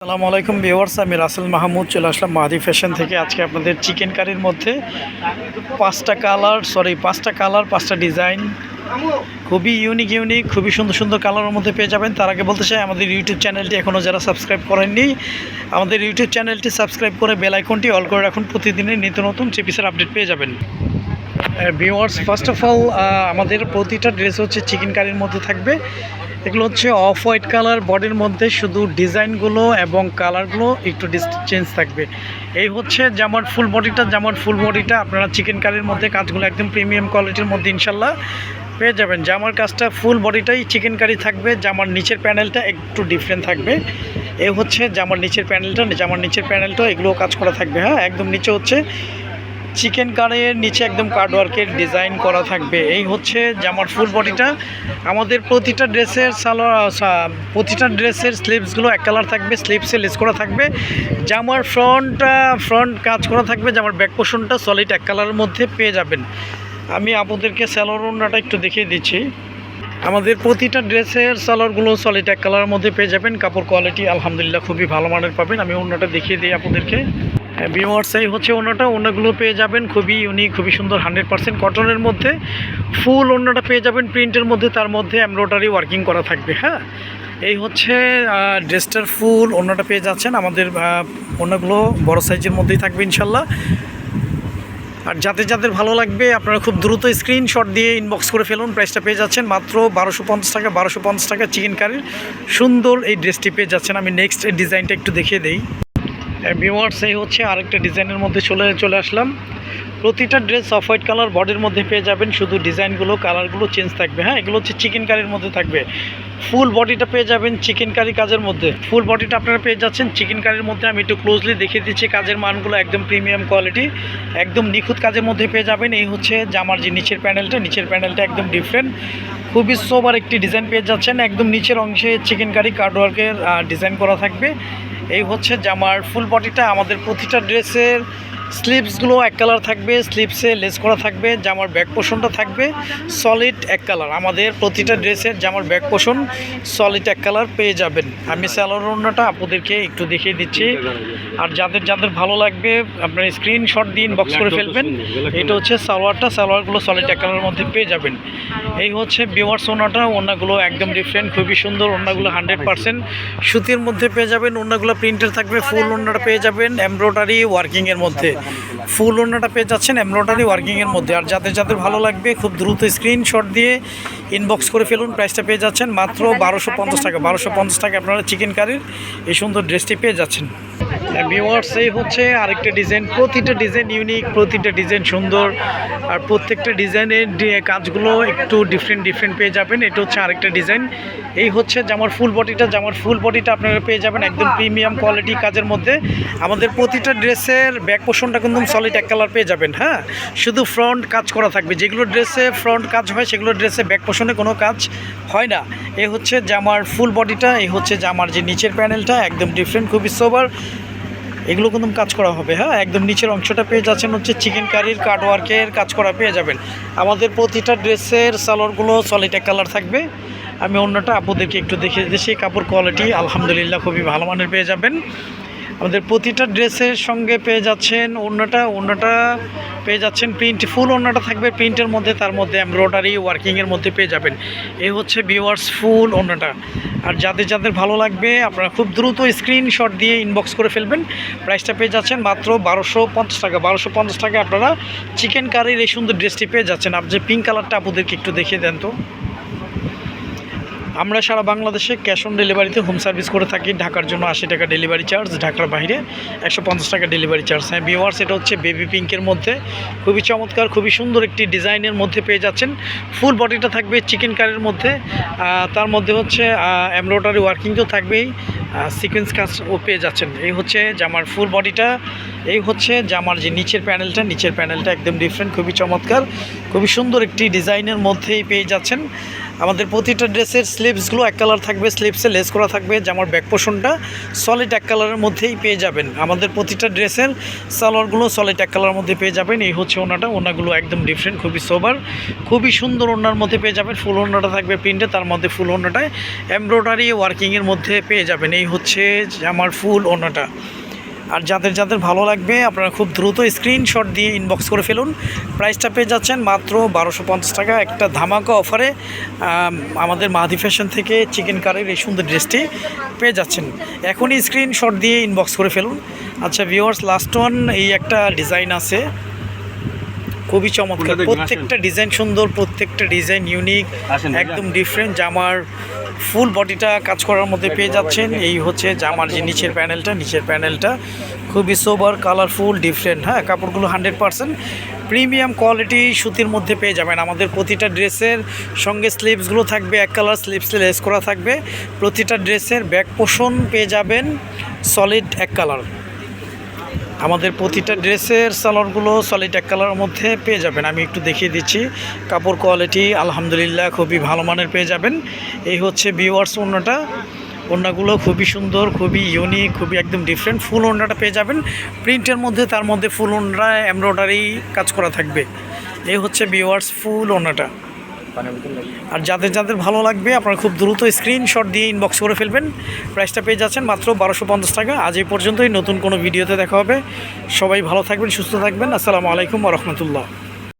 আসসালামু আলাইকুম ভিউয়ার্স, আমি রাসেল মাহমুদ চলে আসলাম মাহাদি ফ্যাশন থেকে। আজকে আপনাদের চিকেন কারির মধ্যে পাঁচটা কালার সরি পাঁচটা কালার, পাঁচটা ডিজাইন। খুবই ইউনিক ইউনিক খুবই সুন্দর সুন্দর কালারের মধ্যে পেয়ে যাবেন। তার আগে বলতে চাই, আমাদের ইউটিউব চ্যানেলটি এখনও যারা সাবস্ক্রাইব করেননি, আমাদের ইউটিউব চ্যানেলটি সাবস্ক্রাইব করে বেল আইকনটি অল করে রাখুন। প্রতিদিনের নিত্য নতুন চিপিসের আপডেট পেয়ে যাবেন। ভিউয়ার্স ফার্স্ট অফ অল আমাদের প্রতিটা ড্রেস হচ্ছে চিকেন কারির মধ্যে থাকবে। এগুলো হচ্ছে অফ হোয়াইট কালার বডির মধ্যে শুধু ডিজাইনগুলো এবং কালারগুলো একটু চেঞ্জ থাকবে। এই হচ্ছে জামার ফুল বডিটা জামার ফুল বডিটা আপনারা চিকেন কারির মধ্যে, কাজগুলো একদম প্রিমিয়াম কোয়ালিটির মধ্যে ইনশাল্লাহ পেয়ে যাবেন। জামার কাজটা ফুল বডিটাই চিকেন কারি থাকবে, জামার নিচের প্যানেলটা একটু ডিফারেন্ট থাকবে। এই হচ্ছে জামার নিচের প্যানেলটা জামার নিচের প্যানেলটা এগুলো কাজ করা থাকবে হ্যাঁ? একদম নিচে হচ্ছে চিকেন কারের নিচে একদম কার্ডওয়ার্কের ডিজাইন করা থাকবে। এই হচ্ছে জামার ফুল বডিটা। আমাদের প্রতিটা ড্রেসের সালোয়ার প্রতিটা ড্রেসের স্লিভসগুলো এক কালার থাকবে, স্লিভসে লেস করা থাকবে। জামার ফ্রন্ট ফ্রন্ট কাজ করা থাকবে, জামার ব্যাক পোর্শনটা সলিড এক কালারের মধ্যে পেয়ে যাবেন। আমি আপনাদেরকে স্যালোর ওড়নাটা একটু দেখিয়ে দিচ্ছি। আমাদের প্রতিটা ড্রেসের সালোয়ারগুলো সলিড এক কালারের মধ্যে পেয়ে যাবেন। কাপড় কোয়ালিটি আলহামদুলিল্লাহ খুবই ভালো মানের পাবেন। আমি ওড়নাটা দেখিয়ে দিই আপনাদেরকে। বিওয়ার্স এই হচ্ছে ওড়নাটা ওড়নাগুলো পেয়ে যাবেন খুবই ইউনিক খুবই সুন্দর হান্ড্রেড পার্সেন্ট কটনের মধ্যে। ফুল ওড়নাটা পেয়ে যাবেন প্রিন্টের মধ্যে তার মধ্যে এমব্রয়ডারি ওয়ার্কিং করা থাকবে হ্যাঁ? এই হচ্ছে ড্রেসটার ফুল ওড়নাটা পেয়ে যাচ্ছেন। আমাদের আহ, ওড়নাগুলো বড় সাইজের মধ্যেই থাকবে ইনশাল্লাহ। আর যাদের যাদের ভালো লাগবে আপনারা খুব দ্রুত স্ক্রিনশট দিয়ে ইনবক্স করে ফেলুন। প্রাইসটা পেয়ে যাচ্ছেন মাত্র বারোশো পঞ্চাশ টাকা বারোশো পঞ্চাশ টাকা চিকেন কারির সুন্দর এই ড্রেসটি পেয়ে যাচ্ছেন। আমি নেক্সট ডিজাইনটা একটু দেখিয়ে দিই। ভিওয়ার্স এই হচ্ছে আরেকটা ডিজাইনের মধ্যে চলে চলে আসলাম। প্রতিটা ড্রেস অফ হোয়াইট কালার বডির মধ্যে পেয়ে যাবেন, শুধু ডিজাইনগুলো কালারগুলো চেঞ্জ থাকবে। হ্যাঁ এগুলো হচ্ছে চিকেন কারির মধ্যে থাকবে। ফুল বডিটা পেয়ে যাবেন চিকেন কারি কাজের মধ্যে। ফুল বডিটা আপনারা পেয়ে যাচ্ছেন চিকেন কারির মধ্যে। আমি একটু ক্লোজলি দেখিয়ে দিচ্ছি কাজের মানগুলো, একদম প্রিমিয়াম কোয়ালিটি একদম নিখুঁত কাজের মধ্যে পেয়ে যাবেন। এই হচ্ছে জামার যে নিচের প্যানেলটা নিচের প্যানেলটা একদম ডিফারেন্ট খুবই সোবার একটি ডিজাইন পেয়ে যাচ্ছেন। একদম নিচের অংশে চিকেন কারি কার্ডওয়ার্কের ডিজাইন করা থাকবে। এই হচ্ছে জামার ফুল বডিটা আমাদের প্রতিটা ড্রেসের স্লিভসগুলো এক কালার থাকবে স্লিপসে লেস করা থাকবে জামার ব্যাক পোষণটা থাকবে সলিড এক কালার। আমাদের প্রতিটা ড্রেসের জামার ব্যাক পোষণ সলিড এক কালার পেয়ে যাবেন। আমি স্যালোর ওড়নাটা আপনাদেরকে একটু দেখিয়ে দিচ্ছি। আর যাদের যাদের ভালো লাগবে আপনার স্ক্রিনশট দিয়ে ইনবক্স করে ফেলবেন। এটা হচ্ছে সালোয়ারটা সালোয়ারগুলো সলিড এক কালারের মধ্যে পেয়ে যাবেন। এই হচ্ছে বিওয়ার্স ওনাটা ওনাগুলো একদম ডিফারেন্ট খুবই সুন্দর ওনাগুলো হান্ড্রেড পার্সেন্ট সুতির মধ্যে পেয়ে যাবেন ওনাগুলো প্রিন্টের থাকবে ফুল ওনাটা পেয়ে যাবেন এমব্রয়ডারি ওয়ার্কিংয়ের মধ্যে। ফুল ওনাটা পেয়ে যাচ্ছেন এমব্রয়ডারি ওয়ার্কিংয়ের মধ্যে। আর যাদের যাদের ভালো লাগবে, খুব দ্রুত স্ক্রিনশট দিয়ে ইনবক্স করে ফেলুন। প্রাইসটা পেয়ে যাচ্ছেন মাত্র বারোশো পঞ্চাশ টাকা। বারোশো পঞ্চাশ টাকা আপনারা চিকেন কারির এই সুন্দর ড্রেসটি পেয়ে যাচ্ছেন। ভিওয়ার্স এই হচ্ছে আরেকটা ডিজাইন প্রতিটা ডিজাইন ইউনিক প্রতিটা ডিজাইন সুন্দর। আর প্রত্যেকটা ডিজাইনের কাজগুলো একটু ডিফারেন্ট ডিফারেন্ট পেয়ে যাবেন। এটা হচ্ছে আরেকটা ডিজাইন এই হচ্ছে জামার ফুল বডিটা জামার ফুল বডিটা আপনারা পেয়ে যাবেন একদম প্রিমিয়াম কোয়ালিটি কাজের মধ্যে। আমাদের প্রতিটা ড্রেসের ব্যাক পোর্শনটা কিন্তু সলিড এক কালার পেয়ে যাবেন হ্যাঁ? শুধু ফ্রন্ট কাজ করা থাকবে। যেগুলো ড্রেসে ফ্রন্ট কাজ হয়, সেগুলো ড্রেসে ব্যাক পোর্শনে কোনো কাজ হয় না। এ হচ্ছে জামার ফুল বডিটা এই হচ্ছে জামার যে নিচের প্যানেলটা একদম ডিফারেন্ট খুবই সোবার এগুলো কিন্তু কাজ করা হবে হ্যাঁ? একদম নিচের অংশটা পেয়ে যাচ্ছেন হচ্ছে চিকেন কারির কাটওয়ার্কের কাজ করা পেয়ে যাবেন। আমাদের প্রতিটা ড্রেসের সালোয়ারগুলো এক কালার থাকবে। আমি অন্যটা আপনাদেরকে একটু দেখিয়ে দিচ্ছি কাপড় কোয়ালিটি আলহামদুলিল্লাহ খুবই ভালো মানের পেয়ে যাবেন। আমাদের প্রতিটা ড্রেসের সঙ্গে পেয়ে যাচ্ছেন অন্যটা অন্যটা পেয়ে যাচ্ছেন প্রিন্ট ফুল অন্যটা থাকবে প্রিন্টের মধ্যে, তার মধ্যে এমব্রয়ডারি ওয়ার্কিংয়ের মধ্যে পেয়ে যাবেন। এই হচ্ছে ভিউয়ার্স ফুল অন্যটা। আর যাদের যাদের ভালো লাগবে, আপনারা খুব দ্রুত স্ক্রিনশট দিয়ে ইনবক্স করে ফেলবেন। প্রাইসটা পেয়ে যাচ্ছেন মাত্র বারোশো পঞ্চাশ টাকা। বারোশো পঞ্চাশ টাকা আপনারা চিকেন কারির এই সুন্দর ড্রেসটি পেয়ে যাচ্ছেন। আপনি যে পিঙ্ক কালারটা আপুদেরকে একটু দেখিয়ে দেন তো। আমরা সারা বাংলাদেশে ক্যাশ অন ডেলিভারিতে হোম সার্ভিস করে থাকি। ঢাকার জন্য আশি টাকা ডেলিভারি চার্জ, ঢাকার বাইরে একশো পঞ্চাশ টাকা ডেলিভারি চার্জ। হ্যাঁ ভিওয়ার্স এটা হচ্ছে বেবি পিঙ্কের মধ্যে। খুবই চমৎকার, খুবই সুন্দর একটি ডিজাইনের মধ্যে পেয়ে যাচ্ছেন। ফুল বডিটা থাকবে চিকেন কারের মধ্যে। তার মধ্যে হচ্ছে এমব্রয়ডারি ওয়ার্কিং তো থাকবেই। সিকোয়েন্স কাজ ও পেয়ে যাচ্ছেন। এই হচ্ছে জামার ফুল বডিটা এই হচ্ছে জামার যে নিচের প্যানেলটা নিচের প্যানেলটা একদম ডিফারেন্ট খুবই চমৎকার, খুবই সুন্দর একটি ডিজাইনের মধ্যেই পেয়ে যাচ্ছেন। আমাদের প্রতিটা ড্রেসের স্লিভসগুলো এক কালার থাকবে স্লিভসে লেস করা থাকবে, জামার ব্যাক পোর্শনটা সলিড এক কালারের মধ্যেই পেয়ে যাবেন। আমাদের প্রতিটা ড্রেসের সালোয়ারগুলো সলিড এক কালারের মধ্যে পেয়ে যাবেন। এই হচ্ছে ওনাটা, ওনাগুলো একদম ডিফারেন্ট খুবই সোবার খুবই সুন্দর ওনার মধ্যে পেয়ে যাবেন। ফুল ওনাটা থাকবে প্রিন্টে তার মধ্যে ফুল ওনাটায় এমব্রয়ডারি ওয়ার্কিংয়ের মধ্যে পেয়ে যাবেন। এই হচ্ছে জামার ফুল ওনাটা আর যাদের যাদের ভালো লাগবে, আপনারা খুব দ্রুত স্ক্রিনশট দিয়ে ইনবক্স করে ফেলুন। প্রাইসটা পেয়ে যাচ্ছেন মাত্র বারোশো পঞ্চাশ টাকা। একটা ধামাকা অফারে আমাদের মাহাদি ফ্যাশন থেকে চিকেন কারির এই সুন্দর ড্রেসটি পেয়ে যাচ্ছেন। এখনই স্ক্রিনশট দিয়ে ইনবক্স করে ফেলুন। আচ্ছা ভিওয়ার্স লাস্ট ওয়ান এই একটা ডিজাইন আছে। খুবই চমৎকার। প্রত্যেকটা ডিজাইন সুন্দর প্রত্যেকটা ডিজাইন ইউনিক একদম ডিফারেন্ট জামার ফুল বডিটা কাজ করার মধ্যে পেয়ে যাচ্ছেন। এই হচ্ছে জামার যে নিচের প্যানেলটা নিচের প্যানেলটা খুবই সোবার কালারফুল ডিফারেন্ট হ্যাঁ কাপড়গুলো হান্ড্রেড পারসেন্ট প্রিমিয়াম কোয়ালিটি সুতির মধ্যে পেয়ে যাবেন। আমাদের প্রতিটা ড্রেসের সঙ্গে স্লিভসগুলো থাকবে এক কালার স্লিভস লেস করা থাকবে। প্রতিটা ড্রেসের ব্যাক পোষণ পেয়ে যাবেন সলিড এক কালার আমাদের প্রতিটা ড্রেসের সালোয়ারগুলো সলিড এক কালারের মধ্যে পেয়ে যাবেন। আমি একটু দেখিয়ে দিচ্ছি। কাপড় কোয়ালিটি আলহামদুলিল্লাহ খুবই ভালো মানের পেয়ে যাবেন। এই হচ্ছে বিওয়ার্স ওড়নাটা। ওড়নাগুলো খুবই সুন্দর, খুবই ইউনিক খুবই একদম ডিফারেন্ট ফুল ওড়নাটা পেয়ে যাবেন। প্রিন্টের মধ্যে, তার মধ্যে ফুল ওড়না এমব্রয়ডারি কাজ করা থাকবে। এই হচ্ছে বিওয়ার্স ফুল ওড়নাটা। আর যাদের যাদের ভালো লাগবে, আপনারা খুব দ্রুত স্ক্রিনশট দিয়ে ইনবক্স করে ফেলবেন। প্রাইসটা পেয়ে যাচ্ছেন মাত্র বারোশো পঞ্চাশ টাকা। আজ এই পর্যন্তই, নতুন কোনো ভিডিওতে দেখা হবে। সবাই ভালো থাকবেন, সুস্থ থাকবেন। আসসালামু আলাইকুম রহমতুল্লাহ।